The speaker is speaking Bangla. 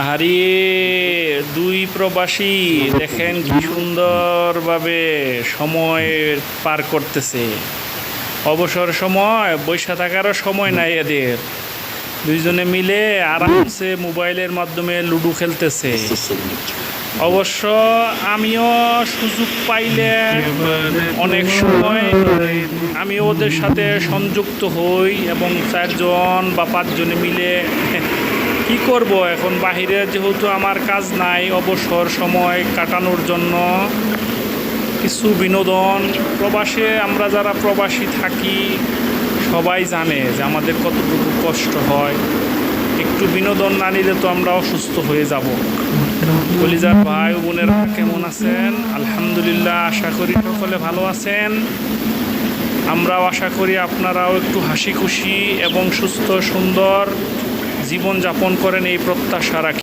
আহারে দুই প্রবাসী দেখেন কি সুন্দরভাবে সময় পার করতেছে। অবসর সময়, বৈশা থাকারও সময় নাই এদের। দুইজনে মিলে আরামসে মোবাইলের মাধ্যমে লুডো খেলতেছে। অবশ্য আমিও সুযোগ পাইলে অনেক সময় আমি ওদের সাথে সংযুক্ত হই এবং চারজন বা পাঁচজনে মিলে কি করব এখন? বাহিরে যেহেতু আমার কাজ নাই, অবসর সময় কাটানোর জন্য কিছু বিনোদন। প্রবাসে আমরা যারা প্রবাসী থাকি, সবাই জানে যে আমাদের কতটুকু কষ্ট হয়। একটু বিনোদন না নিলে তো আমরা অসুস্থ হয়ে যাব। কলিজার ভাই বোনেরা কেমন আছেন? আলহামদুলিল্লাহ, আশা করি সকলে ভালো আছেন। আমরাও আশা করি আপনারাও একটু হাসি খুশি এবং সুস্থ, সুন্দর জীবন যাপন করেন এই প্রত্যাশা রাখি।